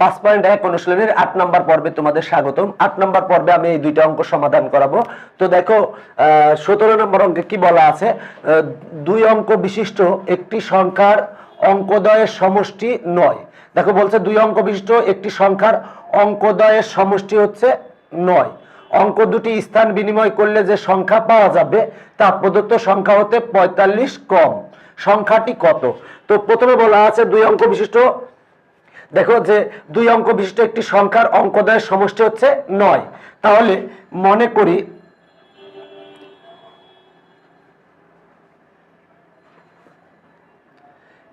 পাঁচ পয়েন্ট এক অনুশীলনের আট নম্বর পর্বে তোমাদের স্বাগতম। আট নম্বর পর্বে আমি এই দুইটা অঙ্ক সমাধান করাবো। তো দেখো সতেরো নম্বর অঙ্কে কি বলা আছে? দুই অঙ্ক বিশিষ্ট একটি সংখ্যার অঙ্কদয়ের সমষ্টি নয়। দেখো, বলছে দুই অঙ্ক বিশিষ্ট একটি সংখ্যার অঙ্কদয়ের সমষ্টি হচ্ছে নয়। অঙ্ক দুটি স্থান বিনিময় করলে যে সংখ্যা পাওয়া যাবে তা প্রদত্ত সংখ্যা হতে পঁয়তাল্লিশ কম। সংখ্যাটি কত? তো প্রথমে বলা আছে দুই অঙ্ক বিশিষ্ট দেখো যে দুই অঙ্ক বিশিষ্ট একটি সংখ্যার অঙ্কদয়ের সমষ্টি হচ্ছে নয়। তাহলে মনে করি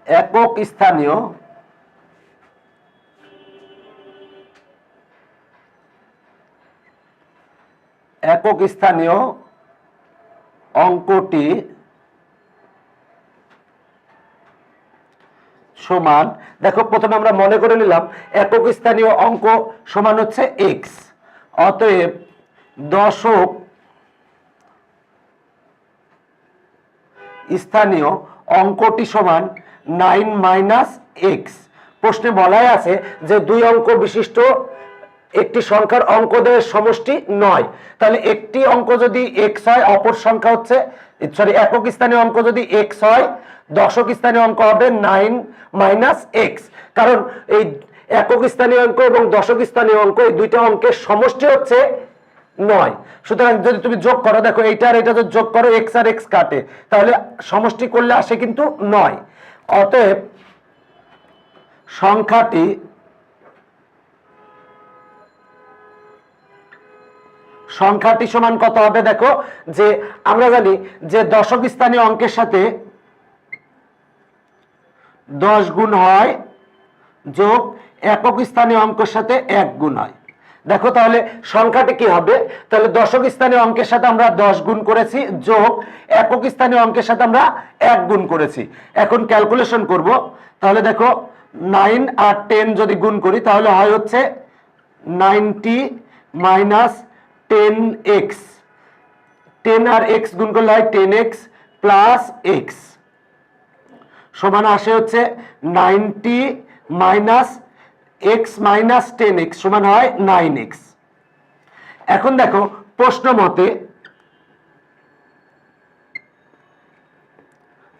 একক স্থানীয় একক স্থানীয় অঙ্কটি সমান, দেখো প্রথমে আমরা মনে করে নিলাম একক স্থানীয় অঙ্ক সমান হচ্ছে এক্স অতএব দশক স্থানীয় অঙ্কটি সমান নাইন মাইনাস এক্স প্রশ্নে বলাই আছে যে দুই অঙ্ক বিশিষ্ট একটি সংখ্যার অঙ্কদের সমষ্টি নয়। তাহলে একটি অঙ্ক যদি এক্স হয়, অপর সংখ্যা হচ্ছে সরি একক স্থানীয় অঙ্ক যদি এক্স হয় দশক স্থানীয় অঙ্ক হবে নাইন মাইনাস এক্স। কারণ এই একক স্থানীয় অঙ্ক এবং দশক স্থানীয় অঙ্ক, এই দুইটা অঙ্কের সমষ্টি হচ্ছে নয়। সুতরাং যদি তুমি যোগ করো, দেখো এইটা আর এটা যদি যোগ করো, এক্স আর এক্স কাটে, তাহলে সমষ্টি করলে আসে কিন্তু নয়। অতএব সংখ্যাটি সংখ্যাটি সমান কত হবে, দেখো, যে আমরা জানি যে দশক স্থানীয় অঙ্কের সাথে দশ গুণ হয় যোগ একক স্থানীয় অঙ্কের সাথে এক গুণ হয়। দেখো তাহলে সংখ্যাটি কি হবে? তাহলে দশক স্থানীয় অঙ্কের সাথে আমরা দশ গুণ করেছি, যোগ একক স্থানীয় অঙ্কের সাথে আমরা এক গুণ করেছি। এখন ক্যালকুলেশন করব। তাহলে দেখো নাইন আর টেন যদি গুণ করি, তাহলে হয় হচ্ছে ninety minus ten x ten আর এক্স গুণ করলে হয় টেন এক্স প্লাস এক্স সমান আসে হচ্ছে ninety minus x minus ten x সমান হয় নাইন এক্স। এখন দেখো, প্রশ্ন মতে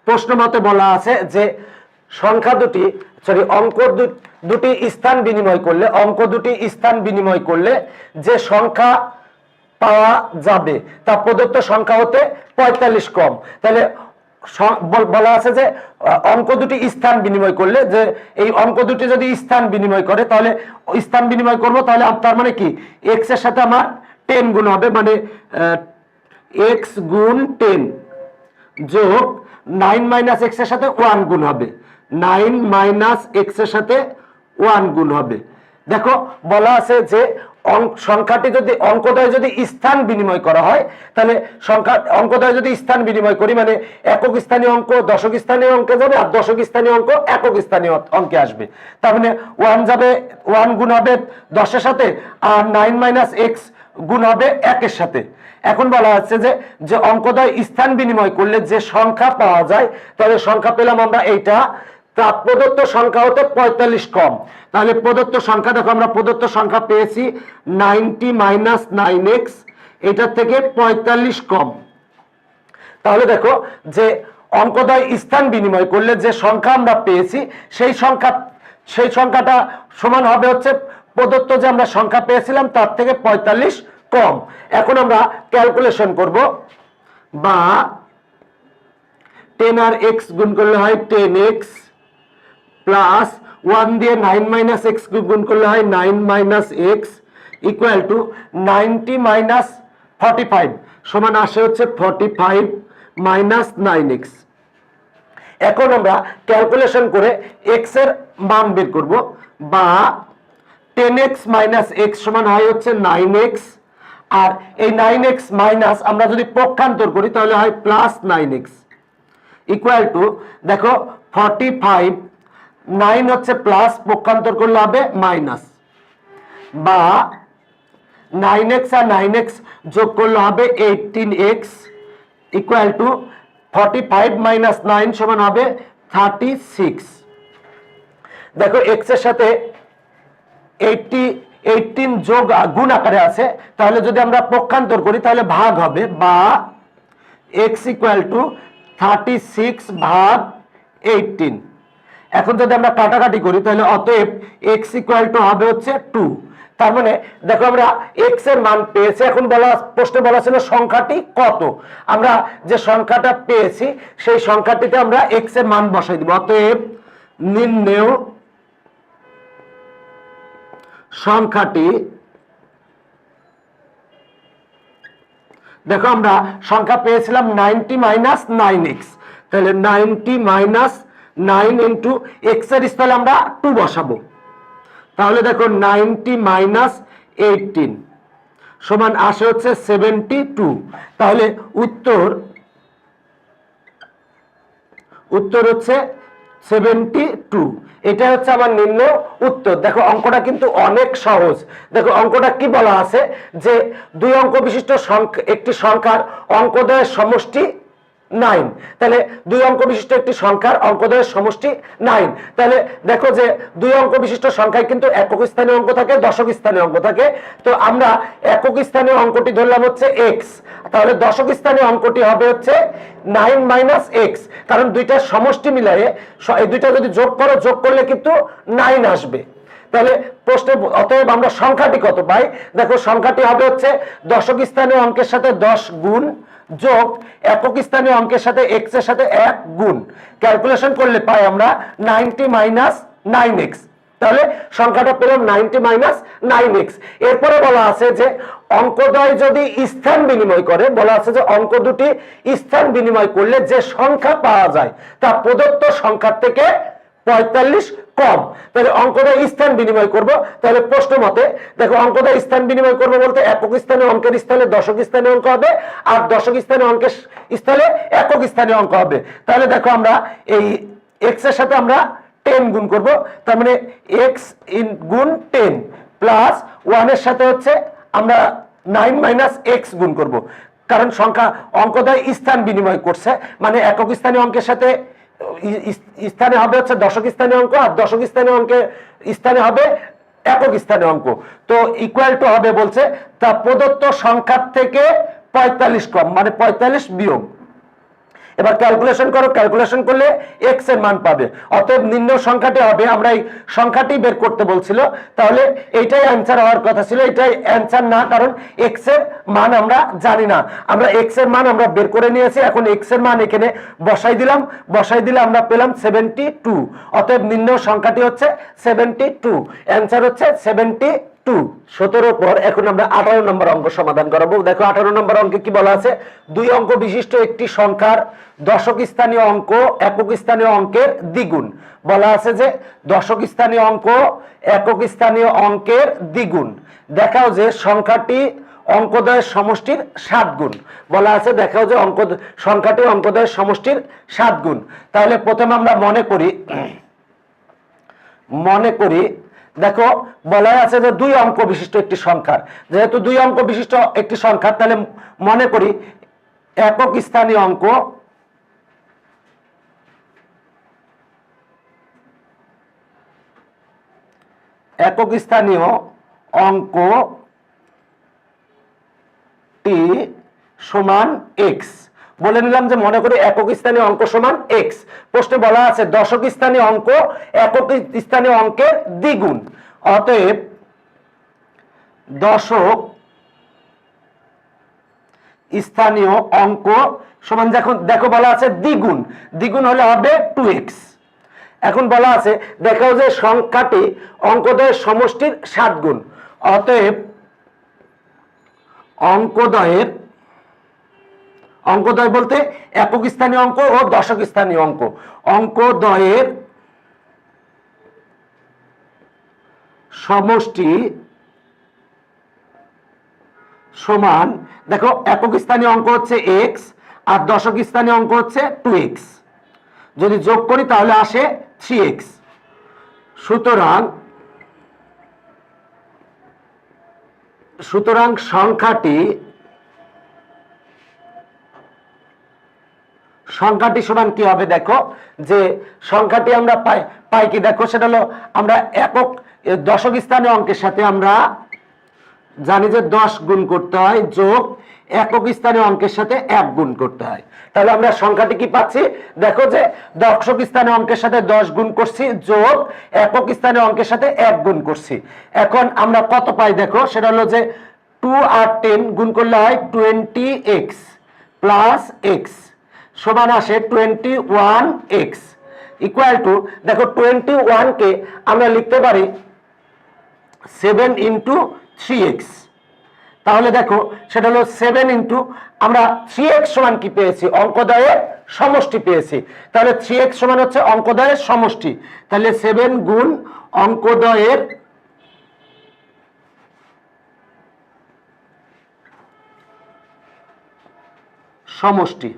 প্রশ্ন মতে বলা আছে যে সংখ্যা দুটি সরি অঙ্ক দুটি স্থান বিনিময় করলে, অঙ্ক দুটি স্থান বিনিময় করলে যে সংখ্যা পাওয়া যাবে তা প্রদত্ত সংখ্যা হতে পঁয়তাল্লিশ কম। তাহলে বল- আছে যে অঙ্ক দুটি স্থান বিনিময় করলে যে, এই অঙ্ক দুটি যদি স্থান বিনিময় করে, তাহলে স্থান বিনিময় করব, তাহলে তার মানে কি? এক্সের সাথে আমার টেন গুণ হবে মানে এক্স গুণ টেন যোগ নাইন মাইনাস এক্সের সাথে ওয়ান গুণ হবে। নাইন মাইনাস এক্সের সাথে ওয়ান গুণ হবে। দেখো, বলা আছে যে সংখ্যাটি যদি অঙ্কদয় যদি স্থান বিনিময় করা হয়, তাহলে সংখ্যা অঙ্কদয় যদি স্থান বিনিময় করি মানে একক স্থানীয় অঙ্ক দশক স্থানীয় অঙ্কে যাবে আর দশক স্থানীয় অঙ্ক একক স্থানীয় অঙ্কে আসবে। তার মানে ওয়ান যাবে ওয়ান গুণ হবে দশের সাথে আর নাইন মাইনাস এক্স গুণ হবে একের সাথে। এখন বলা হচ্ছে যে যে অঙ্কদয় স্থান বিনিময় করলে যে সংখ্যা পাওয়া যায়, তাহলে সংখ্যা পেলাম আমরা এইটা তা প্রদত্ত সংখ্যা হতে পঁয়তাল্লিশ কম। তাহলে প্রদত্ত সংখ্যা, দেখো আমরা প্রদত্ত সংখ্যা পেয়েছি নাইনটি মাইনাস নাইন এক্স, এটার থেকে পঁয়তাল্লিশ কম। তাহলে দেখো যে অঙ্কদয় স্থান বিনিময় করলে যে সংখ্যা আমরা পেয়েছি, সেই সংখ্যা, সেই সংখ্যাটা সমান হবে হচ্ছে প্রদত্ত যে আমরা সংখ্যা পেয়েছিলাম, তার থেকে পঁয়তাল্লিশ কম। এখন আমরা ক্যালকুলেশন করব, বা টেন আর এক্স গুণ করলে হয় টেন এক্স প্লাস ওয়ান দিয়ে নাইন মাইনাস এক্স গুণ করলে হয় nine minus x equal to ninety minus forty five সমান আসে হচ্ছে forty five minus nine x. এখন আমরা ক্যালকুলেশন করে এক্সের মান বের করব বা টেন এক্স মাইনাস এক্স সমান হয় হচ্ছে নাইন এক্স আর এই নাইন এক্স মাইনাস আমরা যদি পক্ষান্তর করি তাহলে হয় plus nine x. Equal to দেখো ফর্টি ফাইভ নাইন হচ্ছে প্লাস, পক্ষান্তর করলে হবে মাইনাস। বা নাইন এক্স আর নাইন এক্স যোগ করলে হবে eighteen x equal to forty five minus nine সমান হবে থার্টি সিক্স। দেখো এক্সের সাথে এইটটি এইটিন যোগ গুণ আকারে আছে, তাহলে যদি আমরা পক্ষান্তর করি তাহলে ভাগ হবে, বা x equal to thirty six ভাগ এইটিন। এখন যদি আমরা কাটাকাটি করি, তাহলে অতএব এক্স ইকুয়াল টু হবে হচ্ছে টু তার মানে দেখো আমরা এক্সের মান পেয়েছি, এখন বলা, প্রশ্নে বলা ছিল সংখ্যাটি কত? আমরা যে সংখ্যাটা পেয়েছি, সেই সংখ্যাটিতে আমরা এক্সের মান বসাই দিব। অতএব নির্ণেয় সংখ্যাটি, দেখো আমরা সংখ্যা পেয়েছিলাম নাইনটি মাইনাস নাইন এক্স। তাহলে নাইনটি মাইনাস নাইন ইন্টু এক্সের স্থলে আমরা টু বসাবো। তাহলে দেখো নাইনটি মাইনাস এইটিন সমান আসে হচ্ছে সেভেন্টি টু তাহলে উত্তর উত্তর হচ্ছে সেভেন্টি টু এটা হচ্ছে আমার নিম্ন উত্তর। দেখো অঙ্কটা কিন্তু অনেক সহজ। দেখো অঙ্কটা কি বলা আছে? যে দুই অঙ্ক বিশিষ্ট সংখ্যা, একটি সংখ্যার অঙ্কদয়ের সমষ্টি নাইন। তাহলে দুই অঙ্ক বিশিষ্ট একটি সংখ্যার অঙ্কদয়ের সমষ্টি নাইন। তাহলে দেখো যে দুই অঙ্ক বিশিষ্ট সংখ্যায় কিন্তু একক স্থানীয় অঙ্ক থাকে, দশক স্থানীয় অঙ্ক থাকে। তো আমরা একক স্থানীয় অঙ্কটি ধরলাম হচ্ছে এক্স তাহলে দশক স্থানীয় অঙ্কটি হবে হচ্ছে নাইন মাইনাস এক্স কারণ দুইটার সমষ্টি মিলাই এই দুইটা যদি যোগ করো, যোগ করলে কিন্তু নাইন আসবে। তাহলে প্রশ্নে, অতএব আমরা সংখ্যাটি কত পাই? দেখো সংখ্যাটি হবে হচ্ছে দশক স্থানীয় অঙ্কের সাথে দশ গুণ যোগ একক স্থানীয় অঙ্কের সাথে এক্সের সাথে এক গুণ। ক্যালকুলেশন করলে পাই আমরা নাইনটি মাইনাস নাইন এক্স। তাহলে সংখ্যাটা পেলাম নাইনটি মাইনাস নাইন এক্স। এরপরে বলা আছে যে অঙ্কদ্বয় যদি স্থান বিনিময় করে, বলা আছে যে অঙ্ক দুটি স্থান বিনিময় করলে যে সংখ্যা পাওয়া যায়, তা প্রদত্ত সংখ্যার থেকে পঁয়তাল্লিশ কম। তাহলে অঙ্কটা স্থান বিনিময় করব। তাহলে প্রশ্ন মতে, দেখো, অঙ্কটা স্থান বিনিময় করব বলতে একক স্থানে অঙ্কের স্থানে দশক স্থানে অঙ্ক হবে, আর দশক স্থানে অঙ্কের স্থলে একক স্থানে অঙ্ক হবে। তাহলে দেখো আমরা এই এক্সের সাথে আমরা টেন গুণ করব। তার মানে এক্স ইন গুণ টেন প্লাস ওয়ানের সাথে হচ্ছে আমরা নাইন মাইনাস এক্স গুণ করব। কারণ সংখ্যা অঙ্কদয় স্থান বিনিময় করছে মানে একক স্থানীয় অঙ্কের সাথে স্থানে হবে হচ্ছে দশক স্থানে অঙ্ক, আর দশক স্থানে অঙ্কে স্থানে হবে একক স্থানে অঙ্ক। তো ইকুয়াল টু হবে বলছে, তা প্রদত্ত সংখ্যার থেকে পঁয়তাল্লিশ কম মানে পঁয়তাল্লিশ বিয়োগ। এবার ক্যালকুলেশন করো ক্যালকুলেশন করলে এক্সের মান পাবে। অতএব নিম্ন সংখ্যাটি হবে, আমরা এই সংখ্যাটি বের করতে বলছিল, তাহলে এইটাই অ্যান্সার হওয়ার কথা ছিল, এটাই অ্যান্সার না, কারণ এক্সের মান আমরা জানি না। আমরা এক্সের মান আমরা বের করে নিয়েছি, এখন এক্সের মান এখানে বসাই দিলাম, বসাই দিলে আমরা পেলাম সেভেন্টি টু অতএব নিম্ন সংখ্যাটি হচ্ছে সেভেন্টি টু অ্যান্সার হচ্ছে সেভেন্টি টু, সতেরো পর এখন আমরা আঠারো নম্বর অঙ্ক সমাধান করাবো দেখো, আঠারো নম্বর অঙ্কে কি বলা আছে? দুই অঙ্ক বিশিষ্ট একটি সংখ্যার দশক স্থানীয় অঙ্ক একক স্থানীয় অঙ্কের দ্বিগুণ। বলা আছে যে, দশক স্থানীয় অঙ্ক একক স্থানীয় অঙ্কের দ্বিগুণ। দেখাও যে, সংখ্যাটি অঙ্কদয়ের সমষ্টির সাত গুণ বলা আছে, দেখাও যে, অঙ্ক, সংখ্যাটি অঙ্কদয়ের সমষ্টির সাত গুণ তাহলে প্রথমে আমরা মনে করি মনে করি দেখো বলা আছে যে দুই অঙ্ক বিশিষ্ট একটি সংখ্যার। যেহেতু দুই অঙ্ক বিশিষ্ট একটি সংখ্যা তাহলে মনে করি একক স্থানীয় অঙ্ক একক স্থানীয় অঙ্ক টি সমান এক্স বলে নিলাম যে মনে করি একক স্থানীয় অঙ্ক সমান এক্স প্রশ্নে বলা আছে দশক স্থানীয় অঙ্ক একক স্থানীয় অঙ্কের দ্বিগুণ। অতএব দশক স্থানীয় অঙ্ক সমান যখন দেখো বলা আছে দ্বিগুণ। দ্বিগুণ হলে হবে টু এক্স এখন বলা আছে, দেখাও যে সংখ্যাটি অঙ্কদয়ের সমষ্টির সাত গুণ অতএব অঙ্কদয়ের, অঙ্কদয় বলতে একক স্থানীয় অঙ্ক ও দশক স্থানীয় অঙ্ক। অঙ্কদয়ের সমষ্টি সমান, দেখো, একক স্থানীয় অঙ্ক হচ্ছে এক্স আর দশক স্থানীয় অঙ্ক হচ্ছে টু এক্স যদি যোগ করি তাহলে আসে থ্রি এক্স সুতরাং সুতরাং সংখ্যাটি সংখ্যাটি সমান কি হবে দেখো, যে সংখ্যাটি আমরা পাই পাই কি দেখো, সেটা হলো আমরা একক দশক স্থানীয় অঙ্কের সাথে আমরা জানি যে দশ গুণ করতে হয় যোগ, একক স্থানীয় অঙ্কের সাথে এক গুণ করতে হয়। তাহলে আমরা সংখ্যাটি কি পাচ্ছি? দেখো যে দশক স্থানীয় অঙ্কের সাথে দশ গুণ করছি, যোগ, একক স্থানীয় অঙ্কের সাথে এক গুণ করছি। এখন আমরা কত পাই দেখো, সেটা হলো যে টু আর টেন গুণ করলে হয় টোয়েন্টি এক্স প্লাস এক্স সমান আসে twenty one x equal to দেখো টোয়েন্টি ওয়ানকে আমরা লিখতে পারি সেভেন ইন্টু থ্রি এক্স তাহলে দেখো সেটা হলো সেভেন ইন্টু আমরা থ্রি এক্স সমান কি পেয়েছি? অঙ্কদয়ের সমষ্টি পেয়েছি। তাহলে থ্রি এক্স সমান হচ্ছে অঙ্কদয়ের সমষ্টি। তাহলে সেভেন গুণ অঙ্কদয়ের সমষ্টি।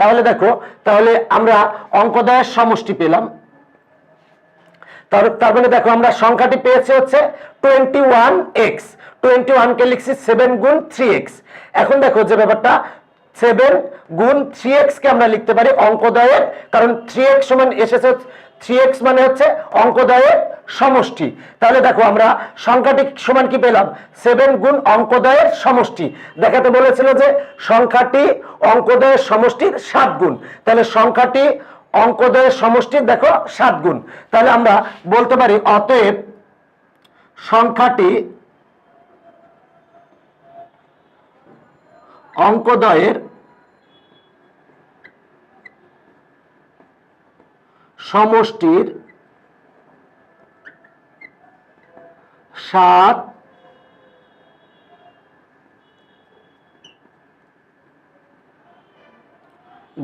তাহলে দেখো, তাহলে আমরা অঙ্কদয়ের সমষ্টি পেলাম। তার মানে দেখো, আমরা সংখ্যাটি পেয়েছে হচ্ছে টোয়েন্টি ওয়ান এক্স টোয়েন্টি ওয়ানকে লিখছি সেভেন গুণ থ্রি এক্স এখন দেখো যে ব্যাপারটা সেভেন গুণ থ্রি কে আমরা লিখতে পারি অঙ্কদয়ের, কারণ থ্রি এক্স সমান এসেছে থ্রি এক্স মানে হচ্ছে অঙ্কদয়ের সমষ্টি। তাহলে দেখো আমরা সংখ্যাটি সমান কি পেলাম? সেভেন গুণ অঙ্কদয়ের সমষ্টি। দেখাতে বলেছিল যে সংখ্যাটি অঙ্কদয়ের সমষ্টির সাত গুণ। তাহলে সংখ্যাটি অঙ্কদয়ের সমষ্টির দেখো সাত গুণ। তাহলে আমরা বলতে পারি, অতএব সংখ্যাটি অঙ্কদয়ের সমষ্টির সাত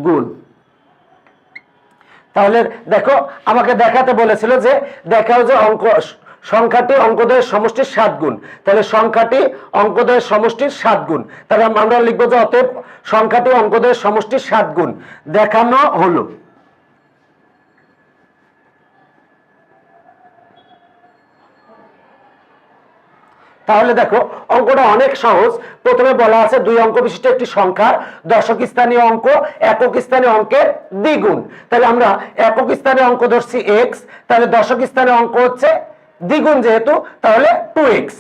গুণ। তাহলে দেখো, আমাকে দেখাতে বলেছিল যে দেখাও যে অঙ্ক, সংখ্যাটি অঙ্কদয়ের সমষ্টির সাত গুণ। তাহলে সংখ্যাটি অঙ্কদয়ের সমষ্টির সাত গুণ। তাহলে আমরা লিখব যে অতএব সংখ্যাটি অঙ্কদয়ের সমষ্টির সাত গুণ। দেখানো হলো। তাহলে দেখো, অঙ্কটা অনেক সহজ। প্রথমে বলা আছে দুই অঙ্ক বিশিষ্ট একটি সংখ্যার, দশক স্থানীয় অঙ্ক, একক স্থানীয় অঙ্কের দ্বিগুণ। তাহলে আমরা একক স্থানীয় অঙ্ক ধরছি এক্স তাহলে দশক স্থানীয় অঙ্ক হচ্ছে দ্বিগুণ যেহেতু, তাহলে টু এক্স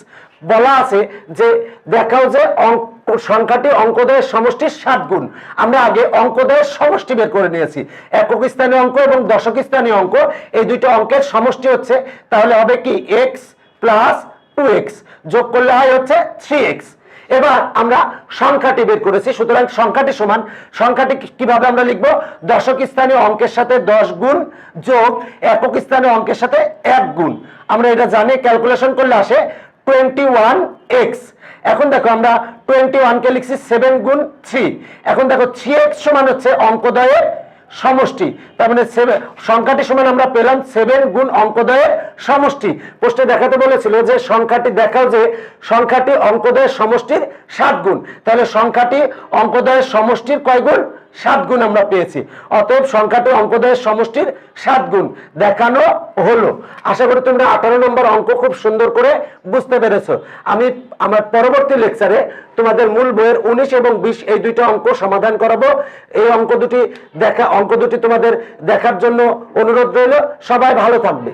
বলা আছে যে, দেখাও যে অঙ্ক, সংখ্যাটি অঙ্কদয়ের সমষ্টির সাত গুণ আমরা আগে অঙ্কদয়ের সমষ্টি বের করে নিয়েছি। একক স্থানীয় অঙ্ক এবং দশক স্থানীয় অঙ্ক, এই দুইটা অঙ্কের সমষ্টি হচ্ছে, তাহলে হবে কি এক্স প্লাস টু এক্স যোগ করলে হয় হচ্ছে থ্রি এক্স এবার আমরা সংখ্যাটি বের করেছি, সুতরাং সংখ্যাটি সমান। সংখ্যাটি কীভাবে আমরা লিখব? দশক স্থানীয় অঙ্কের সাথে দশ গুণ যোগ একক স্থানীয় অঙ্কের সাথে এক গুণ। আমরা এটা জানি ক্যালকুলেশন করলে আসে টোয়েন্টি ওয়ান এক্স এখন দেখো আমরা টোয়েন্টি ওয়ানকে লিখছি সেভেন গুণ থ্রি এখন দেখো থ্রি এক্স সমান হচ্ছে অঙ্কদয়ের সমষ্টি। তার মানে সেভেন সংখ্যাটি সমান আমরা পেলাম সেভেন গুণ অঙ্কদয়ের সমষ্টি। পোস্টে দেখাতে বলেছিল যে সংখ্যাটি দেখাও যে সংখ্যাটি অঙ্কদয়ের সমষ্টির সাত গুণ। তাহলে সংখ্যাটি অঙ্কদয়ের সমষ্টির কয় গুণ? সাত গুণ আমরা পেয়েছি। অতএব সংখ্যাটি অঙ্কদয়ের সমষ্টির সাত গুণ। দেখানো হলো। আশা করি তোমরা আঠারো নম্বর অঙ্ক খুব সুন্দর করে বুঝতে পেরেছ। আমি আমার পরবর্তী লেকচারে তোমাদের মূল বইয়ের উনিশ এবং বিশ এই দুইটা অঙ্ক সমাধান করাবো। এই অঙ্ক দুটি দেখা অঙ্ক দুটি তোমাদের দেখার জন্য অনুরোধ রইল। সবাই ভালো থাকবে।